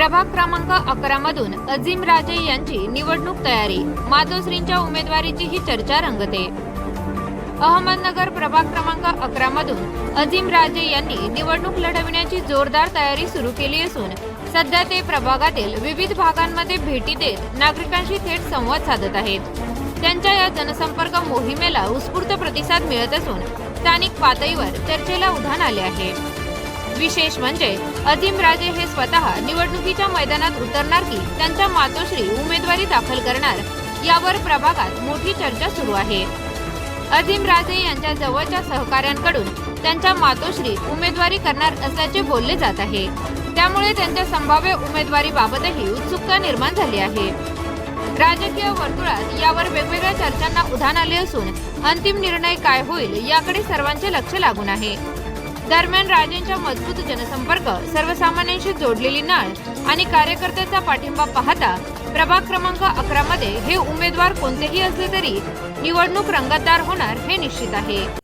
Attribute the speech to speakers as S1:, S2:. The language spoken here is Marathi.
S1: प्रभाग क्रमांक अकरा मधून अजिम राजे यांची निवडणूक तयारी. माधोश्रींच्या उमेदवारीची ही चर्चा रंगते. अहमदनगर प्रभाग क्रमांक अकरा मधून अझीम राजे यांनी निवडणूक लढविण्याची जोरदार तयारी सुरू केली असून सध्या ते प्रभागातील विविध भागांमध्ये भेटी देत नागरिकांशी थेट संवाद साधत आहेत. त्यांच्या या जनसंपर्क मोहिमेला उत्स्फूर्त प्रतिसाद मिळत असून स्थानिक पातळीवर चर्चेला उधाण आले आहे. विशेष म्हणजे अजिम राजे हे स्वतः निवडणुकीच्या मैदानात उतरणार की त्यांच्या मातोश्री उमेदवारी दाखल करणार यावर प्रभागात मोठी चर्चा सुरू आहे. अजिम राजे यांच्या जवळच्या सहकाऱ्यांकडून त्यांच्या मातोश्री उमेदवारी करणार असल्याचे बोलले जात आहे. त्यामुळे त्यांच्या संभाव्य उमेदवारीबाबतही उत्सुकता निर्माण झाली आहे. राजकीय वर्तुळात यावर वेगवेगळ्या चर्चांना उधाण आले असून अंतिम निर्णय काय होईल याकडे सर्वांचे लक्ष लागून आहे. दरम्यान राजेंच्या मजबूत जनसंपर्क सर्वसामान्यांशी जोडलेली नाळ आणि कार्यकर्त्याचा पाठिंबा पाहता प्रभाग क्रमांक अकरा मध्ये हे उमेदवार कोणतेही असले तरी निवडणूक रंगतदार होणार हे निश्चित आहे.